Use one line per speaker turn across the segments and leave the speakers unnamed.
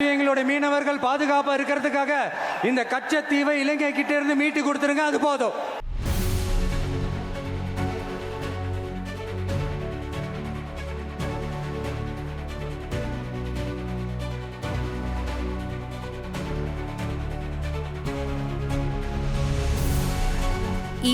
எங்களுடைய மீனவர்கள் பாதுகாப்பா இருக்கிறதுக்காக இந்த கச்சத்தீவை இலங்கை கிட்ட இருந்து மீட்டு கொடுத்துருங்க அது போதும்.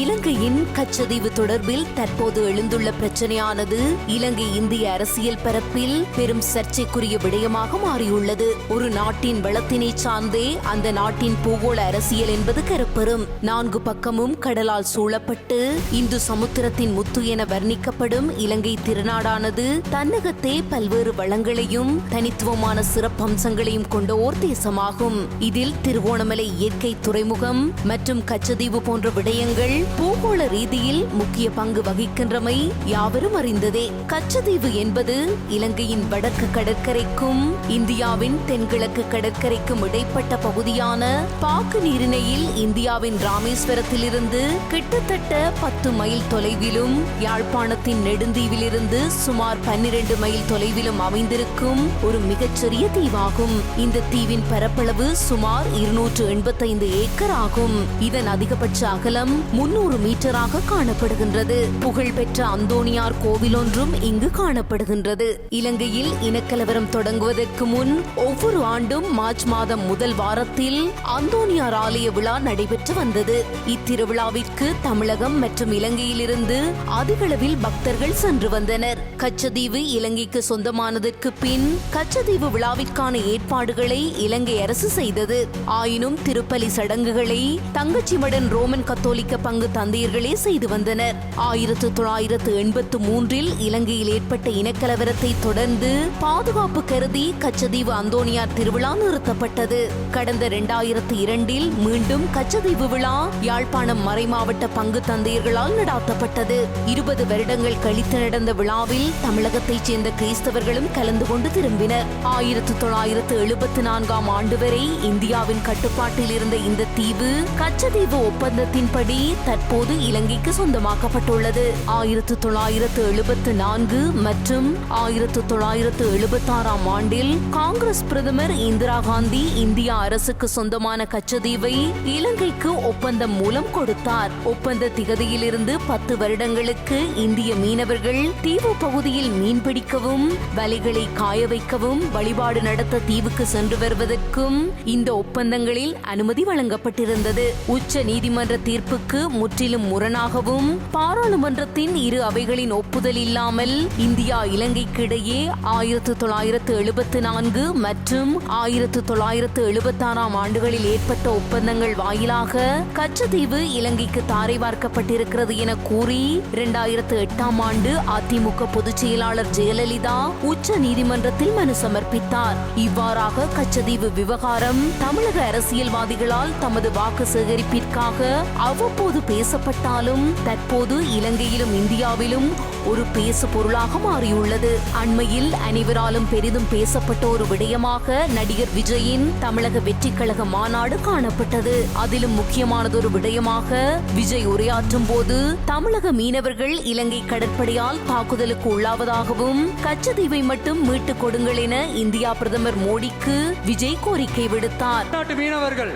இலங்கையின் கச்சதீவு தொடர்பில் தற்போது எழுந்துள்ள பிரச்சனையானது இலங்கை இந்திய அரசியல் பரப்பில் பெரும் சர்ச்சைக்குரிய விடயமாக மாறியுள்ளது. ஒரு நாட்டின் வளத்தினை சார்ந்தே அந்த நாட்டின் பூகோள அரசியல் என்பது கருப்பெறும் நான்கு பக்கமும் கடலால் சூழப்பட்டு இந்து சமுத்திரத்தின் முத்து என வர்ணிக்கப்படும் இலங்கை திருநாடானது தன்னகத்தே பல்வேறு வளங்களையும் தனித்துவமான சிறப்பம்சங்களையும் கொண்ட ஓர் தேசமாகும். இதில் திருவோணமலை இயற்கை துறைமுகம் மற்றும் கச்சதீவு போன்ற விடயங்கள் பூகோள ரீதியில் முக்கிய பங்கு வகிக்கின்றமை யாவரும் அறிந்ததே. கச்சதீவு என்பது இலங்கையின் வடக்கு கடற்கரைக்கும் இந்தியாவின் தென்கிழக்கு கடற்கரைக்கும் இடைப்பட்ட பகுதியான பாக்கு நீரிணையில் இந்தியாவின் ராமேஸ்வரத்திலிருந்து கிட்டத்தட்ட பத்து மைல் தொலைவிலும் யாழ்ப்பாணத்தின் நெடுந்தீவிலிருந்து சுமார் பன்னிரண்டு மைல் தொலைவிலும் அமைந்திருக்கும் ஒரு மிகச்சிறிய தீவாகும். இந்த தீவின் பரப்பளவு சுமார் இருநூற்று எண்பத்தைந்து ஏக்கர் ஆகும் இதன் அதிகபட்ச அகலம் முன்னூறு மீட்டராக காணப்படுகின்றது. புகழ்பெற்ற அந்தோணியார் கோவில் ஒன்றும் இங்கு காணப்படுகின்றது. இலங்கையில் இனக்கலவரம் தொடங்குவதற்கு முன் ஒவ்வொரு ஆண்டும் மார்ச் மாதம் முதல் வாரத்தில் அந்தோணியார் ஆலய விழா நடைபெற்று வந்தது. இத்திருவிழாவிற்கு தமிழகம் மற்றும் இலங்கையிலிருந்து அதிகளவில் பக்தர்கள் சென்று வந்தனர். கச்சதீவு இலங்கைக்கு சொந்தமானதற்கு பின் கச்சதீவு விழாவிற்கான ஏற்பாடுகளை இலங்கை அரசு செய்தது. ஆயினும் திருப்பலி சடங்குகளை தங்கச்சிமடன் ரோமன் கத்தோலிக்க பங்கு தந்தையர்களே செய்து வந்தனர். ஆயிரத்து தொள்ளாயிரத்து எண்பத்து மூன்றில் இலங்கையில் ஏற்பட்ட இனக்கலவரத்தை தொடர்ந்து பாதுகாப்பு கருதி கச்சதீவு அந்தோனியார் திருவிழா நிறுத்தப்பட்டது. கடந்த இரண்டாயிரத்து இரண்டில் மீண்டும் கச்சதீவு விழா யாழ்ப்பாணம் மறைமாவட்ட பங்கு தந்தையர்களால் நடாத்தப்பட்டது. இருபது வருடங்கள் கழித்து நடந்த விழாவில் தமிழகத்தைச் சேர்ந்த கிறிஸ்தவர்களும் கலந்து கொண்டு திரும்பினர். ஆயிரத்து தொள்ளாயிரத்து எழுபத்தி நான்காம் ஆண்டு வரை இந்தியாவின் கட்டுப்பாட்டில் இருந்த இந்த தீவு கச்சதீவு ஒப்பந்தத்தின்படி தற்போது இலங்கைக்கு சொந்தமாக்கப்பட்டுள்ளது. ஆயிரத்து தொள்ளாயிரத்து எழுபத்து நான்கு மற்றும் ஆயிரத்து தொள்ளாயிரத்து எழுபத்தாறாம் ஆண்டில் காங்கிரஸ் பிரதமர் இந்திரா காந்தி இந்தியா அரசுக்கு சொந்தமான கச்சதீவை இலங்கைக்கு ஒப்பந்தம் மூலம் கொடுத்தார். ஒப்பந்த திகதியிலிருந்து பத்து வருடங்களுக்கு இந்திய மீனவர்கள் தீவு பகுதியில் மீன்பிடிக்கவும் வலைகளை காய வைக்கவும் வழிபாடு நடத்த தீவுக்கு சென்று வருவதற்கும் இந்த ஒப்பந்தங்களில் அனுமதி வழங்கப்பட்டிருந்தது. உச்ச நீதிமன்ற தீர்ப்புக்கு முற்றிலும் முரணாகவும் பாராளுமன்றத்தின் இரு அவைகளின் ஒப்புதல் இல்லாமல் இந்தியா இலங்கைக்கு இடையே ஆயிரத்து தொள்ளாயிரத்து எழுபத்து நான்கு மற்றும் ஆயிரத்து தொள்ளாயிரத்து எழுபத்தாறாம் ஆண்டுகளில் ஏற்பட்ட ஒப்பந்தங்கள் வாயிலாக கச்சத்தீவு இலங்கைக்கு தாரை பார்க்கப்பட்டிருக்கிறது என கூறி இரண்டாயிரத்து எட்டாம் ஆண்டு அதிமுக பொதுச் செயலாளர் ஜெயலலிதா உச்ச நீதிமன்றத்தில் மனு சமர்ப்பித்தார். இவ்வாறாக கச்சதீவு விவகாரம் தமிழக அரசியல்வாதிகளால் தமது வாக்கு சேகரிப்பிற்காக அவ்வப்போது பேசப்பட்டாலும் தற்போது இலங்கையிலும் இந்தியாவிலும் ஒரு பேசு பொருளாக மாறியுள்ளது. அண்மையில் அனைவராலும் பெரிதும் பேசப்பட்ட ஒரு விடயமாக நடிகர் விஜயின் தமிழக வெற்றிக்கழக மாநாடு காணப்பட்டது. அதிலும் முக்கியமானதொரு விடயமாக விஜய் உரையாற்றும் போது தமிழக மீனவர்கள் இலங்கை கடற்படையால் தாக்குதலுக்கு உள்ளாவதாகவும் கச்சத்தீவை மட்டும் மீட்டுக் கொடுங்கள் என இந்தியா பிரதமர் மோடிக்கு விஜய் கோரிக்கை விடுத்தார்.
மீனவர்கள்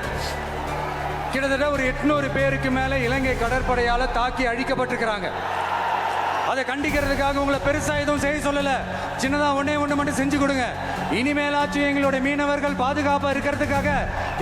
கிட்டத்தட்ட ஒரு எட்நூறு பேருக்கு மேலே இலங்கை கடற்படையால் தாக்கி அழிக்கப்பட்டிருக்கிறாங்க. அதை கண்டிக்கிறதுக்காக உங்களை பெருசாக எதுவும் செய்ய சொல்லலை. சின்னதாக ஒன்றே ஒன்று மட்டும் செஞ்சு கொடுங்க. இனிமேலாச்சும் எங்களுடைய மீனவர்கள் பாதுகாப்பாக இருக்கிறதுக்காக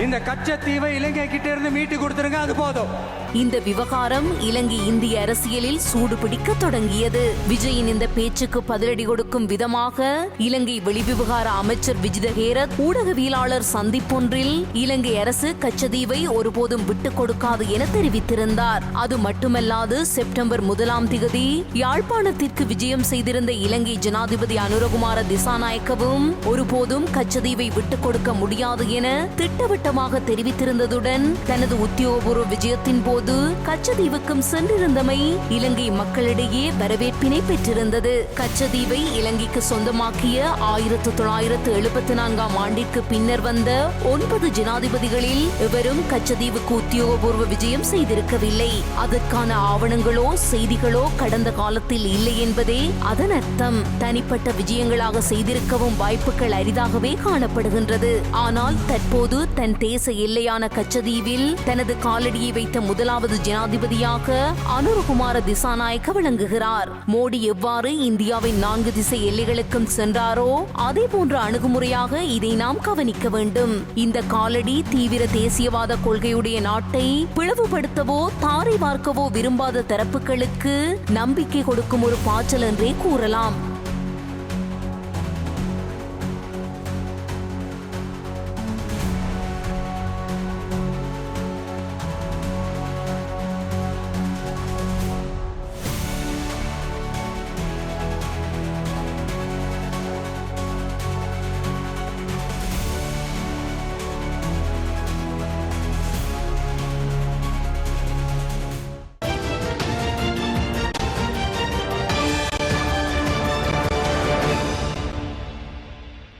இந்த கச்சத்தீவை இலங்கை கிட்ட இருந்து மீட்டு கொடுத்துருங்க அது போதும்.
இந்த விவகாரம் இலங்கை இந்திய அரசியலில் சூடு பிடிக்க தொடங்கியது. விஜயின் இந்த பேச்சுக்கு பதிலடி கொடுக்கும் விதமாக இலங்கை வெளிவிவகார அமைச்சர் விஜித ஹேரத் ஊடகவியலாளர் சந்திப்பொன்றில் இலங்கை அரசு கச்சதீவை ஒருபோதும் விட்டுக் கொடுக்காது என தெரிவித்திருந்தார். அது மட்டுமல்லாது செப்டம்பர் முதலாம் திகதி யாழ்ப்பாணத்திற்கு விஜயம் செய்திருந்த இலங்கை ஜனாதிபதி அனுரகுமார திசாநாயக்கவும் ஒருபோதும் கச்சதீவை விட்டுக் கொடுக்க முடியாது என திட்டவட்டமாக தெரிவித்திருந்ததுடன் தனது உத்தியோகபூர்வ விஜயத்தின் போது கச்சதீவுக்கும் சென்றிருந்தமை இலங்கை மக்களிடையே வரவேற்பினை பெற்றிருந்தது. கச்சதீவை இலங்கைக்கு சொந்தமாக்கிய ஆயிரத்து தொள்ளாயிரத்து எழுபத்தி நான்காம் ஆண்டிற்கு பின்னர் வந்த ஒன்பது ஜனாதிபதிகளில் எவரும் கச்சதீவுக்கு உத்தியோகபூர்வ விஜயம் செய்திருக்கவில்லை. அதற்கான ஆவணங்களோ செய்திகளோ கடந்த காலத்தில் இல்லை என்பதே அதன் அர்த்தம். தனிப்பட்ட விஜயங்களாக செய்திருக்கவும் வாய்ப்புகள் அரிதாகவே காணப்படுகின்றது. ஆனால் தற்போது தன் தேச எல்லையான கச்சதீவில் தனது காலடியை வைத்த முதல் முதலாவது ஜனாதிபதியாக அனுருகுமார திசாநாயக்க விளங்குகிறார். மோடி எவ்வாறு இந்தியாவின் நான்கு திசை எல்லைகளுக்கும் சென்றாரோ அதே போன்ற அணுகுமுறையாக இதை நாம் கவனிக்க வேண்டும். இந்த காலடி தீவிர தேசியவாத கொள்கையுடைய நாட்டை பிளவுபடுத்தவோ தாரை பார்க்கவோ விரும்பாத தரப்புகளுக்கு நம்பிக்கை கொடுக்கும் ஒரு பாய்ச்சல் என்றே கூறலாம்.